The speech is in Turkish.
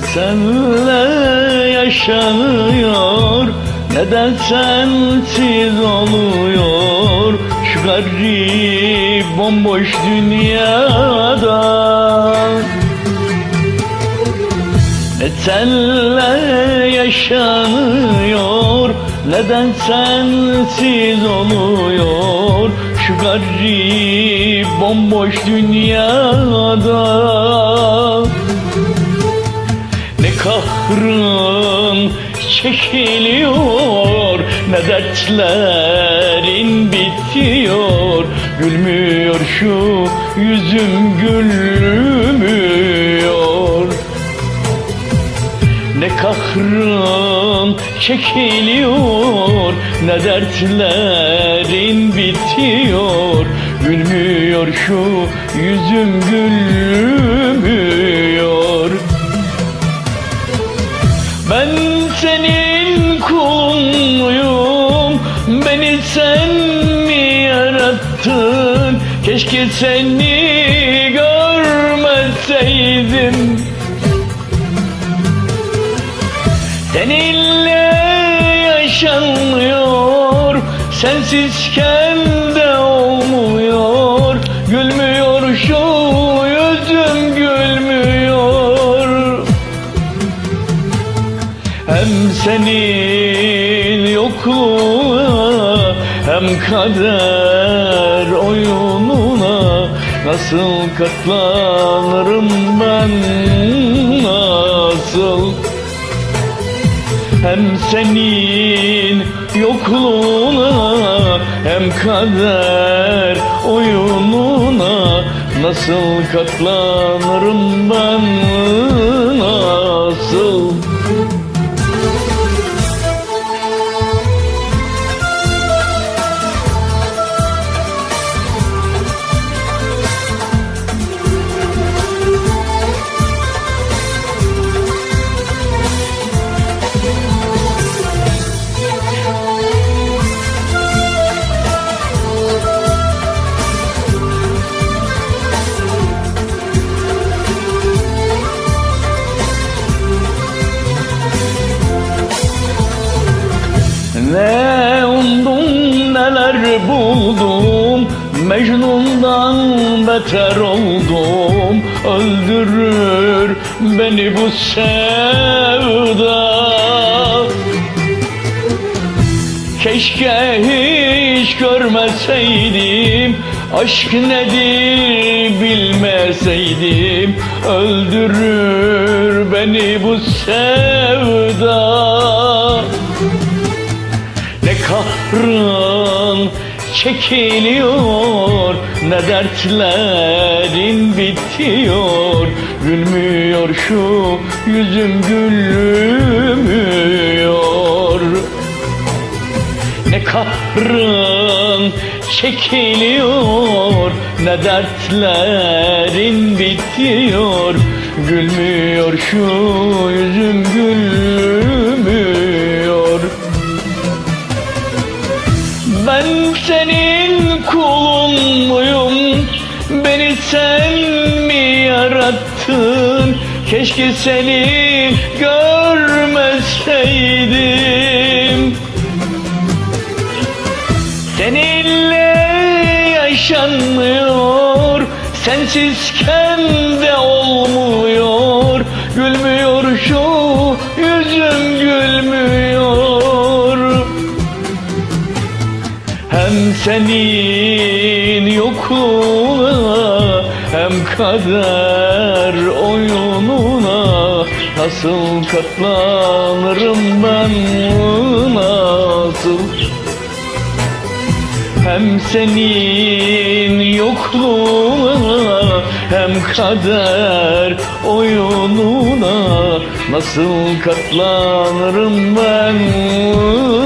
Senle yaşanıyor. Neden sensiz oluyor? Şu garip bomboş dünyada. Ne senle yaşanıyor. Neden sensiz oluyor? Şu garip bomboş dünyada kahrın çekiliyor Ne dertlerin bitiyor. Gülmüyor şu yüzüm gülmüyor. Ne kahrın çekiliyor Ne dertlerin bitiyor. Gülmüyor şu yüzüm gülmüyor Keşke seni görmeseydim. Seninle yaşanmıyor, sensizken de olmuyor. Gülmüyor şu yüzüm gülmüyor. Hem senin yokluğuna hem kader oyununa Nasıl katlanırım ben? Nasıl? Hem senin yokluğuna hem kader oyununa Nasıl katlanırım ben? Nasıl Mecnun'dan beter oldum. Öldürür beni bu sevda. Keşke hiç görmeseydim Aşk nedir bilmeseydim. Öldürür beni bu sevda. Ne kahrın çekiliyor Ne dertlerin bitiyor. Gülmüyor şu yüzüm gülmüyor Ne kahrın çekiliyor Ne dertlerin bitiyor. Gülmüyor şu yüzüm mi yarattın? Keşke seni görmeseydim. Seninle yaşanmıyor, sensizken de olmuyor. Gülmüyor şu yüzüm gülmüyor. Hem senin yokluğuna hem kader oyununa Nasıl katlanırım ben nasıl? Hem senin yokluğuna hem kader oyununa Nasıl katlanırım ben nasıl